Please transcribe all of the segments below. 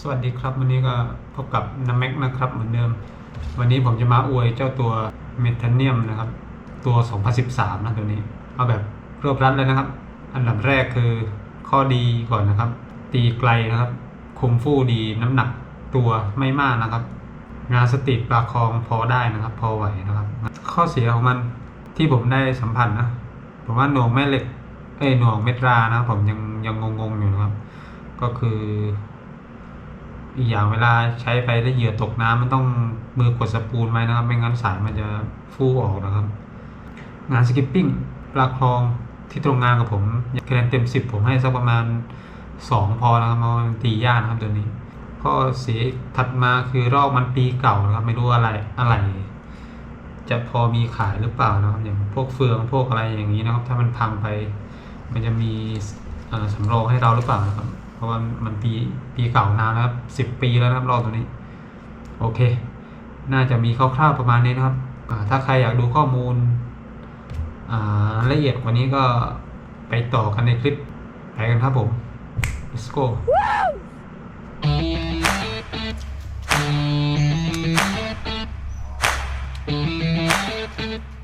สวัสดีครับ วันนี้ก็พบกับน้ำแม็กนะครับเหมือนเดิม วันนี้ผมจะมาอวยเจ้าตัวเมทาเนียมนะครับ ตัว 2013 นะตัวนี้ เอาแบบรวบรัดเลยนะครับ อันดับแรกคือข้อดีก่อนนะครับ ตีไกลนะครับ คุมฟู่ดีน้ำหนักตัวไม่มากนะครับ งานสติปลาคองพอได้นะครับ พอไหวนะครับ ข้อเสียของมันที่ผมได้สัมผัสนะผมว่าหน่วงแม่เหล็กเอ้ยหน่วงเม็ดรานะผมยังยังงงๆอยู่นะครับ ก็คือ อีกอย่างเวลาใช้ไปแล้วเหยื่อตกน้ำมันต้องมือกดสปูลไว้นะครับ ไม่งั้นสายมันจะฟูออกนะครับ งานสกิปปิ้งปลาคลองที่ตรงงานกับผมคะแนนเต็มสิบผมให้สักประมาณสองพอนะครับเพราะมันตียากนะครับตัวนี้ข้อเสียถัดมาคือรอบมันปีเก่านะครับ ไม่รู้อะไรอะไร จะพอมีขายหรือเปล่านะครับอย่างพวกเฟืองพวกอะไรอย่างนี้นะครับ ถ้ามันพังไป มันจะมีสำรองให้เราหรือเปล่านะครับ เพราะว่ามันปีปีเก่านานแล้วครับสิบปีแล้วนะครับรอบตัวนี้ โอเค น่าจะมีคร่าวๆประมาณนี้นะครับ ถ้าใครอยากดูข้อมูลละเอียดกว่านี้ก็ไปต่อกันในคลิปไปกันครับผม let's go ถึง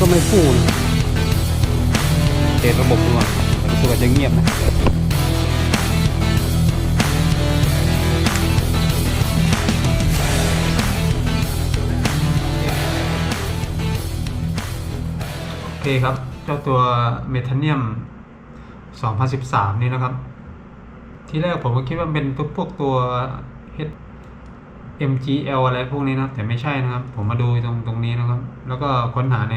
ก็ไม่ฟูนะเดทระบบดูอะรู้สึกว่าจะเงียบนะโอเคครับ เจ้าตัวเมทาเนียม 2013 นี่นะครับ ที่แรกผมก็คิดว่าเป็นพวกตัว H MGL อะไรพวกนี้นะครับแต่ไม่ใช่นะครับ ผมมาดูตรงตรงนี้นะครับ แล้วก็ค้นหาใน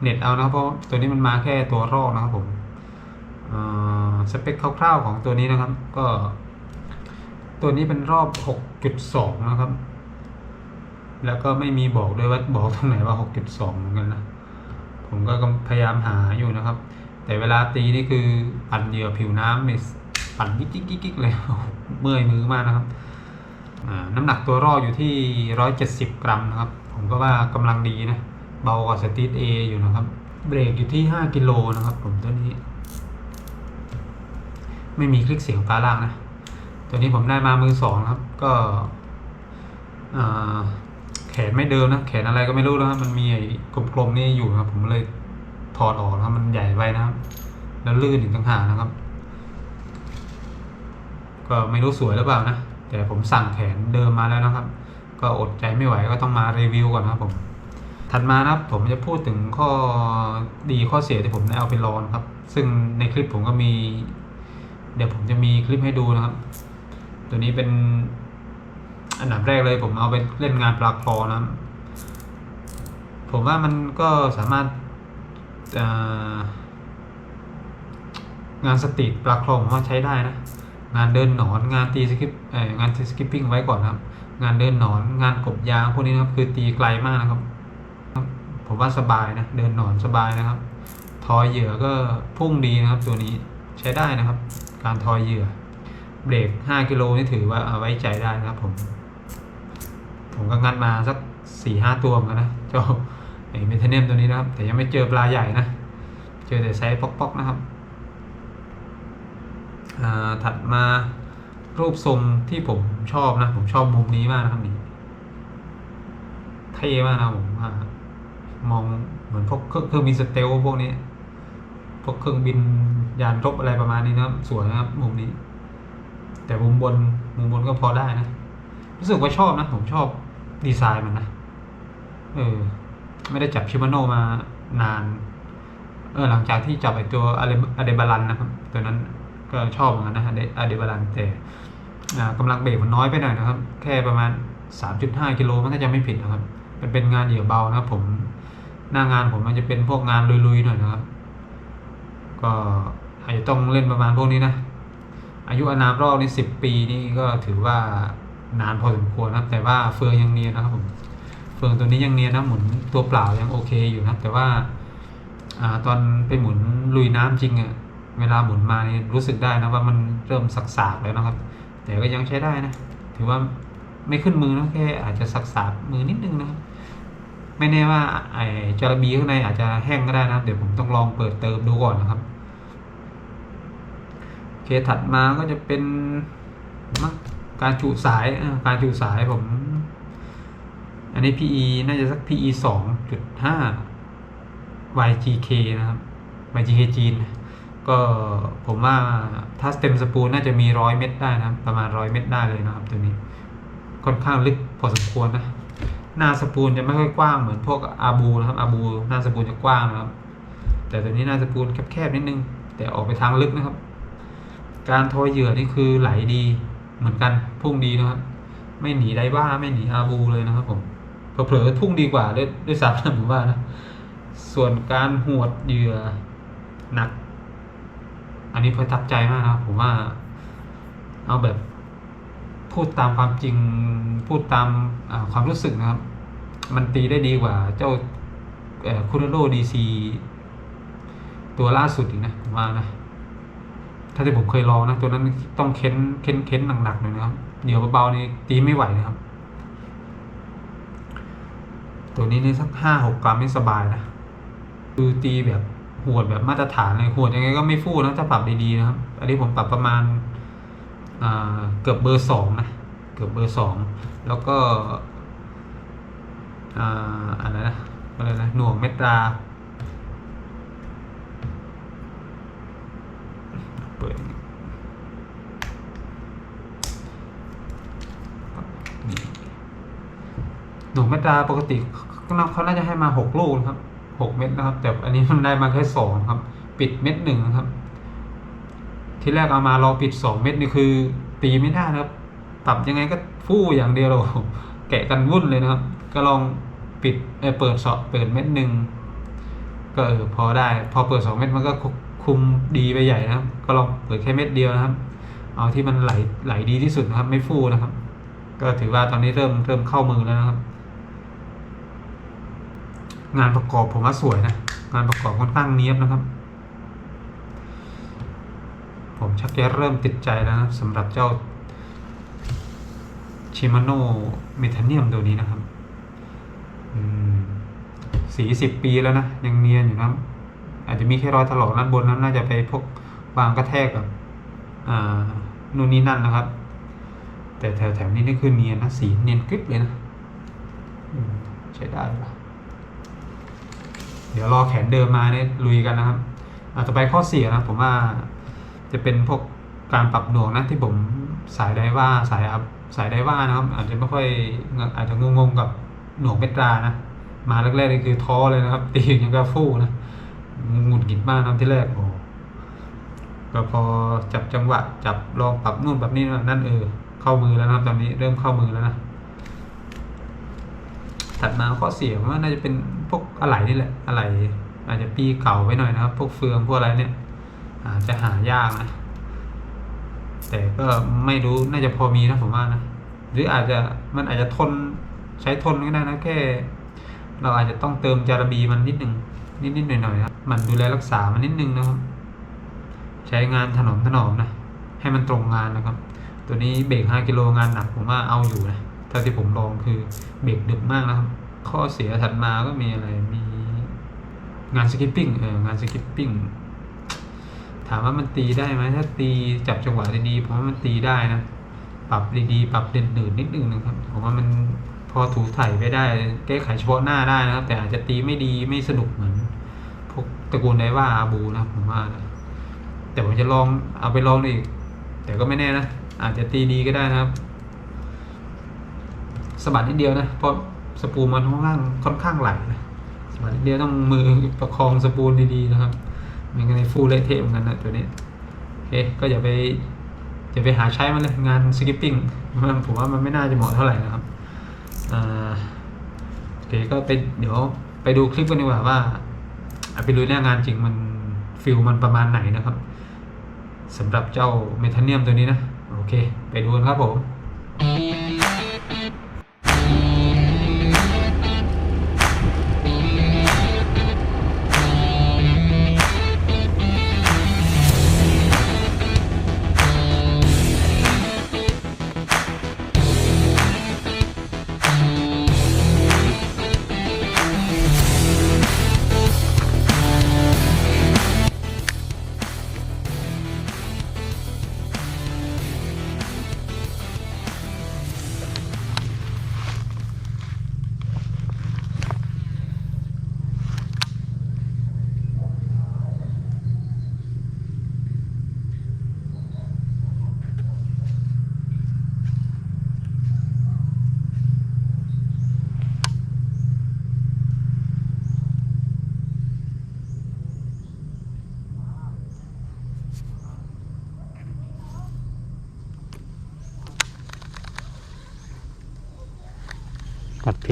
เน็ตเอานะครับเพราะตัวนี้มันมาแค่ตัวรอกนะครับผมสเปคคร่าวๆของตัวนี้นะครับ ก็ ตัวนี้เป็นรอบ 6.2 นะครับ แล้วก็ไม่มีบอกด้วยว่าบอกตรงไหนว่า 6.2 เหมือนกันนะ ผมก็พยายามหาอยู่นะครับ แต่เวลาตีนี่คือปั่นเหยื่อผิวน้ำเนี่ยปั่นกิ๊กกิ๊กกิ๊กกิ๊กเลยเมื่อยมือมากนะครับ น้ำหนักตัวรออยู่ที่ 170 กรัมนะครับ ผมก็ว่ากำลังดีนะ เบากว่าสตีทเออยู่นะครับ เบรกอยู่ที่ 5 กิโลนะครับผมตัวนี้ ไม่มีคลิกเสียงฟ้าล่างนะ ตัวนี้ผมได้มามือสองครับ ก็แขนไม่เดิมนะ แขนอะไรก็ไม่รู้นะครับ มันมีไอ้กลมๆนี่อยู่นะครับ ผมเลยถอดออกนะครับ มันใหญ่ไปนะครับ แล้วลื่นอีกต่างหากนะครับ ก็ไม่รู้สวยหรือเปล่านะ แต่ผมสั่งแขนเดิมมาแล้วนะครับ ก็อดใจไม่ไหวก็ต้องมารีวิวก่อนนะครับผม ถัดมานะครับผมจะพูดถึงข้อดีข้อเสียที่ผมได้เอาไปลองครับ ซึ่งในคลิปผมก็มี เดี๋ยวผมจะมีคลิปให้ดูนะครับ ตัวนี้เป็นอันดับแรกเลยผมเอาไปเล่นงานปลาคลอนะผมว่ามันก็สามารถางานสตรีทปลาคลอผมว่าใช้ได้นะ งานเดินหนอนงานตีสกิปงานสกิปปิ้งไว้ก่อนครับ งานเดินหนอนงานกบยางพวกนี้นะครับคือตีไกลมากนะครับ ผมว่าสบายนะเดินหนอนสบายนะครับ ทอยเหยื่อก็พุ่งดีนะครับ ตัวนี้ใช้ได้นะครับ การทอยเหยื่อ เบรก 5 กิโลนี่ถือว่าเอาไว้ใจได้นะครับผม ผมก็งัดมาสักสี่ห้าตัวมือนกันนะเจ้าไอ้เมทเนียมตัวนี้นะครับ แต่ยังไม่เจอปลาใหญ่นะ เจอแต่ไซส์ป๊อกๆนะครับ ถัดมารูปทรงที่ผมชอบนะ ผมชอบมุมนี้มากนะครับนี่เท่มากนะผมว่ามองเหมือนพวกเครื่องบินสเตลพวกนี้พวกเครื่องบินยานรบอะไรประมาณนี้นะสวยนะครับมุมนี้ แต่มุมบนมุมบนก็พอได้นะรู้สึกว่าชอบนะ ผมชอบดีไซน์มันนะเออ ไม่ได้จับชิมาโนมานาน เออหลังจากที่จับไอตัวอะเดอะเดบาลันนะครับ ตัวนั้น ก็ชอบเหมือนกันนะอะเดบาลันแต่อ่ากำลังเบรกมันน้อยไปหน่อยนะครับ แค่ประมาณ 3.5 กิโลมันก็จะไม่ผิดนะครับมันเป็นงานเหยื่อเบานะครับ ผมหน้างานผมมันจะเป็นพวกงานลุยๆหน่อยนะครับ ก็อาจจะต้องเล่นประมาณพวกนี้นะอายุอานามรอบนี่สิบปีนี่ก็ถือว่านานพอสมควรนะครับ แต่ว่าเฟืองยังเนียนนะครับผมเฟืองตัวนี้ยังเนียนนะหมุนตัวเปล่ายังโอเคอยู่นะแต่ว่าอ่าตอนไปหมุนลุยน้ำจริงอะ เวลาหมุนมานี่รู้สึกได้นะว่ามันเริ่มสักๆแล้วนะครับ แต่ก็ยังใช้ได้นะ ถือว่าไม่ขึ้นมือนะแค่อาจจะสักๆมือนิดนึงนะครับไม่แน่ว่าไอ้จาระบีข้างในอาจจะแห้งก็ได้นะครับ เดี๋ยวผมต้องลองเปิดเติมดูก่อนนะครับโอเคถัดมาก็จะเป็นการจุสายการจุสายผม อันนี้ PE น่าจะสัก PE สองจุดห้า YGK นะครับ YGK จีน ก็ผมว่าถ้าเต็มสปูลน่าจะมีร้อยเม็ดได้นะครับ ประมาณร้อยเม็ดได้เลยนะครับตัวนี้ค่อนข้างลึกพอสมควรนะหน้าสปูลจะไม่ค่อยกว้างเหมือนพวกอาบูนะครับอาบูหน้าสปูลจะกว้างนะครับ แต่ตัวนี้หน้าสปูลแคบๆนิดนึง แต่ออกไปทางลึกนะครับ การทอยเหยื่อนี่คือไหลดีเหมือนกันพุ่งดีนะครับ ไม่หนีไดบ้าไม่หนีอาบูเลยนะครับผมเผลอๆพุ่งดีกว่าด้วยด้วยซ้ำนะผมว่านะส่วนการหวดเหยื่อหนัก อันนี้ประทับใจมากนะผมว่า เอาแบบพูดตามความจริงพูดตามความรู้สึกนะครับ มันตีได้ดีกว่า เจ้าคูโรโรดีซีตัวล่าสุดอีกนะผมว่านะถ้าที่ผมเคยลองนะ ตัวนั้นต้องเค้นเค้นเค้นหนักๆหน่อยนะครับเดี๋ยวเบาๆนี่ตีไม่ไหวนะครับ ตัวนี้นี่สักห้าหกกรัมไม่สบายนะ คือตีแบบ หวดแบบมาตรฐานเลยหวดยังไงก็ไม่ฟู่นะถ้าปรับดีๆนะครับ อันนี้ผมปรับประมาณเกือบเบอร์สองนะ เกือบเบอร์สอง แล้วก็อะไรนะอะไรนะ หน่วงเมตราเปิดหน่วงเมตราปกติเขาน่าจะให้มาหกลูกนะครับ หกเม็ดนะครับ แต่อันนี้มันได้มาแค่สองครับ ปิดเม็ดหนึ่งครับ ที่แรกเอามาลองปิดสองเม็ดนี่คือ ตีไม่ได้นะครับปรับยังไงก็ฟู่อย่างเดียวเราแกะกันวุ่นเลยนะครับ ก็ลองปิดเออเปิดสอบเปิดเม็ดหนึ่งก็เออพอได้ พอเปิดสองเม็ดมันก็คุมดีไปใหญ่นะครับ ก็ลองเปิดแค่เม็ดเดียวนะครับ เอาที่มันไหลไหลดีที่สุดนะครับ ไม่ฟู่นะครับ ก็ถือว่าตอนนี้เริ่มเริ่มเข้ามือแล้วนะครับ งานประกอบผมว่าสวยนะ งานประกอบค่อนข้างเนี้ยบนะครับ ผมชักจะเริ่มติดใจแล้วนะสำหรับเจ้าชิมาโนเมทาเนียมตัวนี้นะครับสีสิบปีแล้วนะ ยังเนียนอยู่นะ อาจจะมีแค่รอยถลอกด้านบนนั้นน่าจะไปพวกวางกระแทกกับอ่านู่นนี่นั่นนะครับ แต่แถวแถวๆนี้นี่คือเนียนนะ สีเนียนกริบเลยนะใช้ได้ปะ เดี๋ยวรอแขนเดิมมาเนี่ยลุยกันนะครับอาต่อไปข้อเสียนะผมว่าจะเป็นพวกการปรับหน่วงนะที่ผมสายได้ว่าสายอัพสายได้ว่านะครับ อาจจะไม่ค่อยอาจจะงงๆกับหน่วงเมตรานะมาแรกๆนี่คือท้อเลยนะครับ ตีอย่างกับฟู่นะหงุดหงิดมากนะที่แรกโอ้ก็พอจับจังหวะ จับลองปรับนู่นปรับนี่นั่นเออเข้ามือแล้วนะครับตอนนี้เริ่มเข้ามือแล้วนะถัดมาข้อเสียมว่าน่าจะเป็น พวกอะไหล่นี่แหละอะไหล่อาจจะปีเก่าไว้หน่อยนะครับ พวกเฟืองพวกอะไรเนี่ยอาจจะหายากนะแต่ก็ไม่รู้น่าจะพอมีนะผมว่านะหรืออาจจะมันอาจจะทนใช้ทนก็ได้นะแค่ เราอาจจะต้องเติมจารบีมันนิดหนึ่งนิดๆหน่อยๆครับมันดูแลรักษามันนิดนึงนะครับ ใช้งานถนอมถนอมนะให้มันตรงงานนะครับ ตัวนี้เบรก5กิโลงานหนักผมว่าเอาอยู่นะถ้าที่ผมลองคือเบรกดึกมากนะครับ ข้อเสียถัดมาก็มีอะไร มีงานสกิปปิ้งเอองานสกิปปิ้งถามว่ามันตีได้ไหมถ้าตีจับจังหวะดีๆผมว่ามันตีได้นะ ปรับดีๆ ปรับเด่นหนืดนิดนึงนะครับผมว่ามันพอถูถ่ายไปได้ แก้ไขเฉพาะหน้าได้นะครับ แต่อาจจะตีไม่ดีไม่สนุกเหมือนพวกตระกูลไดว่าอาบูนะผมว่านะแต่ผมจะลองเอาไปลองอีก แต่ก็ไม่แน่นะ อาจจะตีดีก็ได้นะครับสะบัดนิดเดียวนะเพราะ สปูลมันค่อนข้างค่อนข้างไหลนะสะบัดนิดเดียวต้องมือประคองสปูลดีๆนะครับมันก็ในฟูลเละเทะเหมือนกันนะตัวนี้โอเคก็อย่าไปอย่าไปหาใช้มันเลยงานสกิปปิ้งมันผมว่ามันไม่น่าจะเหมาะเท่าไหร่นะครับอ่าโอเคก็ไปเดี๋ยวไปดูคลิปกันดีกว่าว่าเอาไปดูหน้างานจริงมันฟิลมันประมาณไหนนะครับสำหรับเจ้าเมทาเนียมตัวนี้นะ โอเค ไปดูกันครับผม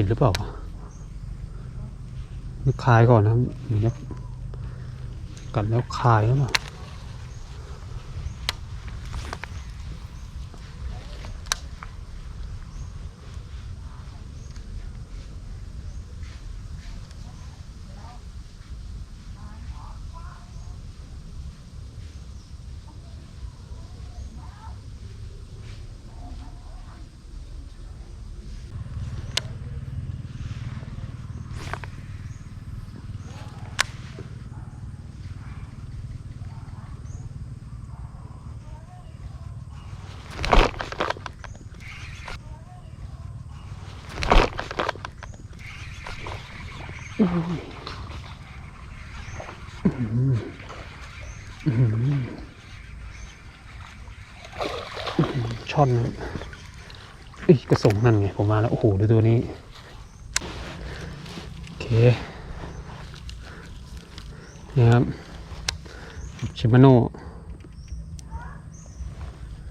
ดหรือเปล่าคลายก่อนนะนี่นะกัดแล้วคลายหรือเปล่า ช่อนนะเอ้ยกระสงนั่นไง ผมมาแล้ว โอ้โห ดูตัวนี้ โอเค นี่ครับ ชิมาโน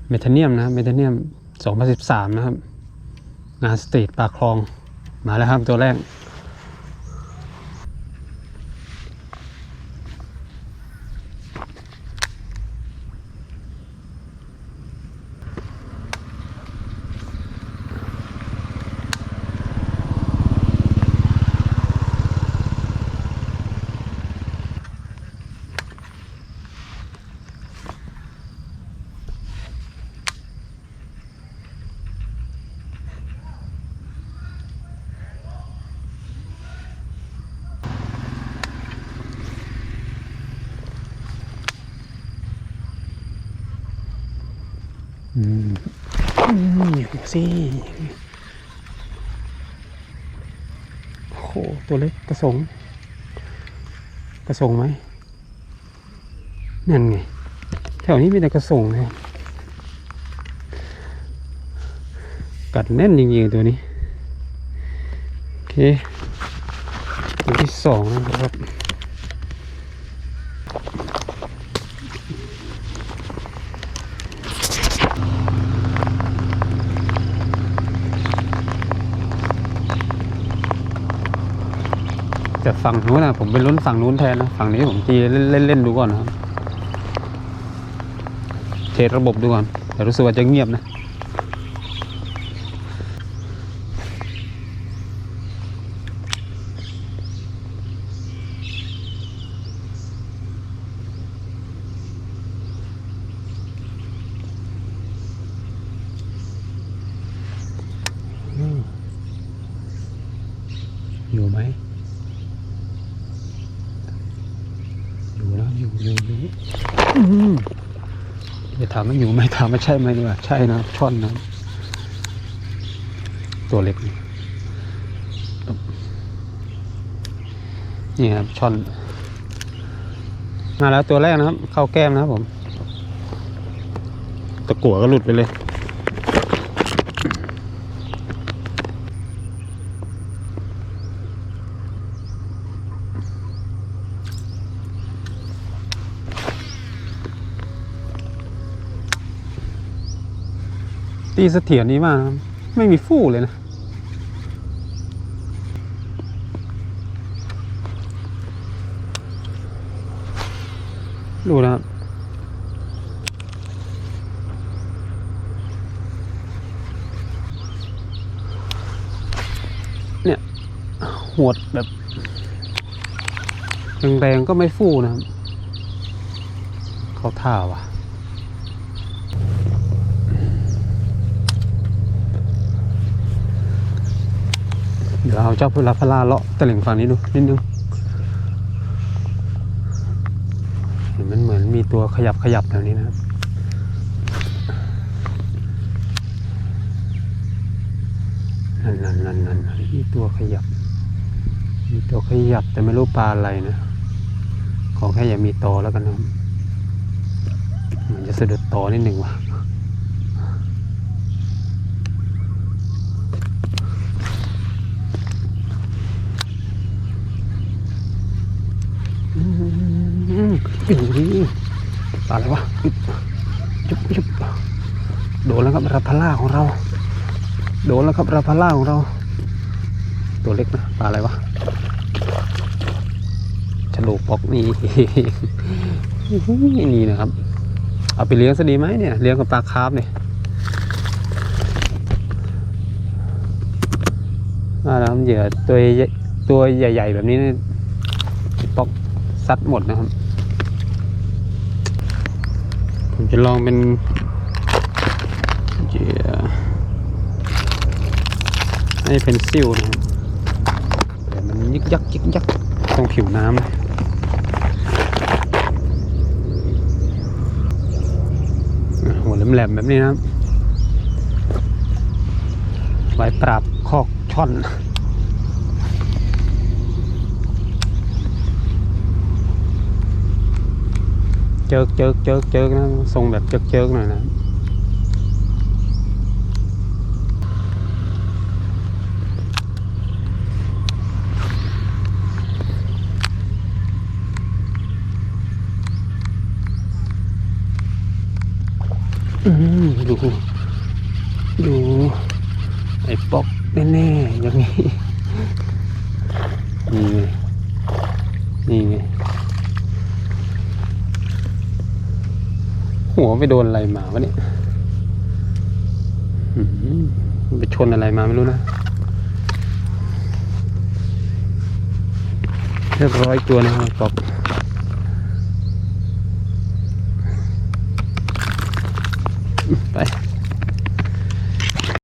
เมทาเนียมนะเมทาเนียม 2013 นะครับ งานสตรีทปลาคลอง มาแล้วครับตัวแรก อืมอืมดูสิโอ้โหตัวเล็กกระสงกระสงไหมนั่นไง แถวนี้มีแต่กระสงเลยกัดแน่นจริงๆตัวนี้ โอเคตัวที่สองนะครับ แต่ฝั่งนู้นนะผมไปลุ้นฝั่งนู้นแทนนะฝั่งนี้ผมตีเล่นเล่นดูก่อนนะครับเทสระบบดูก่อนแต่รู้สึกว่าจะเงียบนะอยู่ไหม อยู่แล้วอยู่อยู่อยู่อืมจะ ถามไม่อยู่ไหมถามไม่ใช่ไหมดีกว่าใช่นะช่อนนะตัวเล็กนี่นี่ครับช่อนมาแล้วตัวแรกนะครับ เข้าแก้มนะครับผม ตะกั่วก็หลุดไปเลย ตีเสถียรนี้มากไม่มีฟู่เลยนะดูนะครับ เนี่ย หวดแบบแรงๆก็ไม่ฟู่นะครับเขาท่าว่ะ เดี๋ยวเอาเจ้าพุทธพลาเลาะตะหลิ่งฝั่งนี้ดูนิดนึงเห็นมันเหมือนมีตัวขยับขยับแถวนี้นะครับนั่นนั่นนั่นนั่นมีตัวขยับ มีตัวขยับแต่ไม่รู้ปลาอะไรนะ ขอแค่อย่ามีตอแล้วกันนะครับเหมันจะสะดุดตอนิดหนึ่งว่ะ อืมอยู่นี่ ปลาอะไรวะอึ๊บจุ๊บจุ๊บโดนแล้วครับราพาล่าของเรา โดนแล้วครับราพาล่าของเรา ตัวเล็กนะปลาอะไรวะฉลูปอกนี่นี่นะครับ เอาไปเลี้ยงซะดีไหมเนี่ยเลี้ยงกับปลาคาร์ฟเนี่ยอ่าแล้วเหยื่อตัวใหญ่ตัวใหญ่ ๆ แบบนี้ปอกซัดหมดนะครับ ผมจะลองเป็นเหยื่อให้เป็นซิลนะครับแต่มันยึกยักยึกยักตรงผิวน้ำนะอะหัวแหลมๆแบบนี้นะครับไว้ปราบคอกช่อน เจิกเจิกเจิกเจิกนะทรงแบบเจิกเจิกหน่อยนะอื้อหือดูดูไอ้ป๊อกแน่ๆอย่างนี้นี่ไงนี่ไง หัวไปโดนอะไรมาวะเนี่ยไปชนอะไรมาไม่รู้นะ เรียบร้อยตัวนะครับ